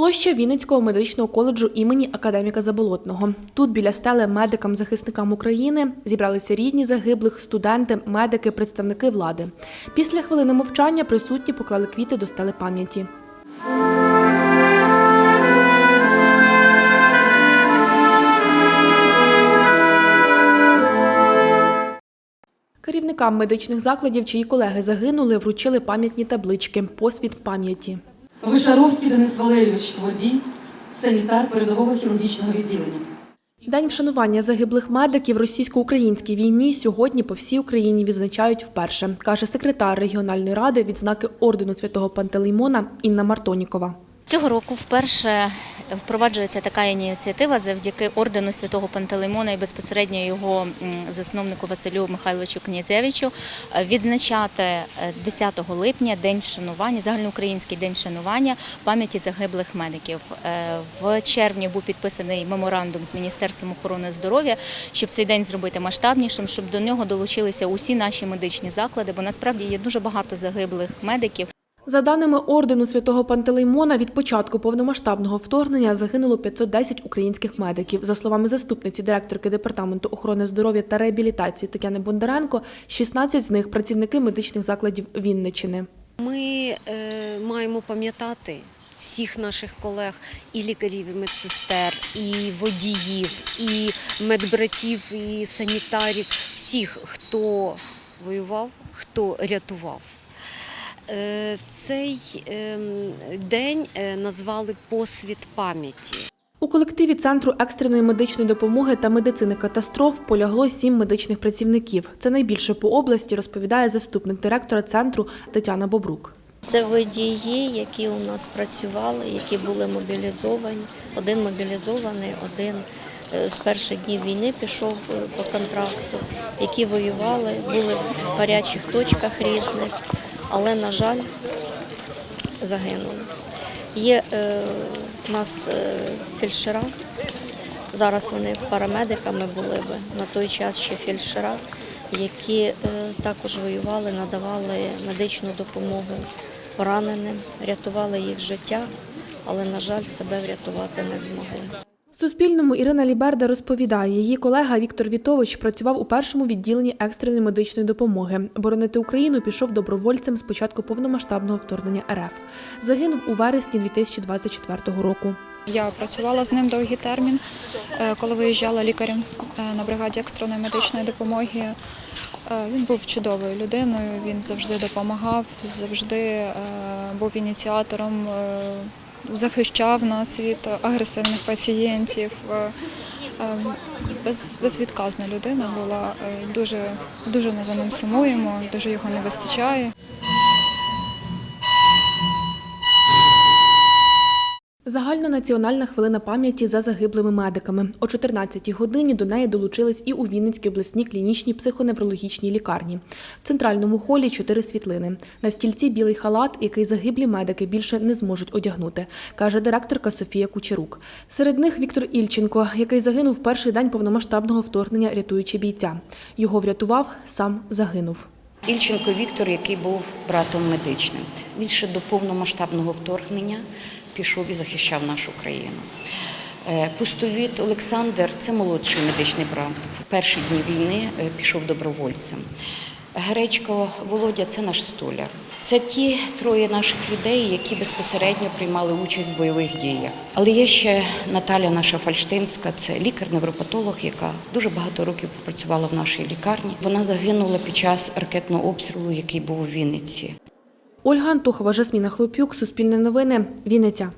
Площа Вінницького медичного коледжу імені академіка Заболотного. Тут біля стели медикам-захисникам України зібралися рідні загиблих, студенти, медики, представники влади. Після хвилини мовчання присутні поклали квіти до стели пам'яті. Керівникам медичних закладів, чиї колеги загинули, вручили пам'ятні таблички Посвід пам'яті. Вишаровський Денис Валерійович, водій, санітар передового хірургічного відділення. День вшанування загиблих медиків в російсько-українській війні сьогодні по всій Україні відзначають вперше, каже секретар регіональної ради відзнаки ордену святого Пантелеймона Інна Мартонікова. Цього року вперше впроваджується така ініціатива завдяки ордену святого Пантелеймона і безпосередньо його засновнику Василю Михайловичу Князевичу е, відзначати е, 10 липня день вшанування, загальноукраїнський день вшанування пам'яті загиблих медиків. Е, В червні був підписаний меморандум з Міністерством охорони здоров'я, щоб цей день зробити масштабнішим, щоб до нього долучилися усі наші медичні заклади, бо насправді є дуже багато загиблих медиків. За даними ордену святого Пантелеймона, від початку повномасштабного вторгнення загинуло 510 українських медиків. За словами заступниці директорки департаменту охорони здоров'я та реабілітації Тетяни Бондаренко, 16 з них працівники медичних закладів Вінничини. Ми е, маємо пам'ятати всіх наших колег, і лікарів, і медсестер, і водіїв, і медбратів, і санітарів, всіх, хто воював, хто рятував. Е, Цей ем, день е, назвали посвід пам'яті. У колективі Центру екстреної медичної допомоги та медицини катастроф полягло сім медичних працівників. Це найбільше по області, розповідає заступник директора центру Тетяна Бобрук. Це водії, які у нас працювали, які були мобілізовані. Один мобілізований, один е, з перших днів війни пішов по контракту, які воювали, були в гарячих точках різних, але, на жаль, загинули. Є е, у нас е, фельдшера, зараз вони парамедиками були би, на той час ще фельдшера, які е, також воювали, надавали медичну допомогу пораненим, рятували їх життя, але, на жаль, себе врятувати не змогли. Суспільному Ірина Ліберда розповідає, її колега Віктор Вітович працював у першому відділенні екстреної медичної допомоги. Боронити Україну пішов добровольцем з початку повномасштабного вторгнення РФ. Загинув у вересні 2024 року. Я працювала з ним довгий термін, е, коли виїжджала лікарем е, на бригаді екстреної медичної допомоги. Е, Він був чудовою людиною, він завжди допомагав, завжди був ініціатором, захищав нас від агресивних пацієнтів. Е, е, Без, безвідказна людина була. е, Дуже, дуже ми за ним сумуємо, дуже його не вистачає. Загальнонаціональна хвилина пам'яті за загиблими медиками. О 14-й годині до неї долучились і у Вінницькій обласній клінічній психоневрологічній лікарні. В центральному холі чотири світлини. На стільці білий халат, який загиблі медики більше не зможуть одягнути, каже директорка Софія Кучерук. Серед них Віктор Ільченко, який загинув в перший день повномасштабного вторгнення, рятуючи бійця. Його врятував, сам загинув. Ільченко Віктор, який був братом медичним. Він ще до повномасштабного вторгнення пішов і захищав нашу країну. Е, Пустовіт Олександр це молодший медичний брат. В перші дні війни е, пішов добровольцем. Гречко Володя це наш столяр. Це ті троє наших людей, які безпосередньо приймали участь в бойових діях. Але є ще Наталя, наша фальштинська, це лікар-невропатолог, яка дуже багато років попрацювала в нашій лікарні. Вона загинула під час ракетного обстрілу, який був у Вінниці. Ольга Антухова, Жасміна Хлопюк, Суспільне новини, Вінниця.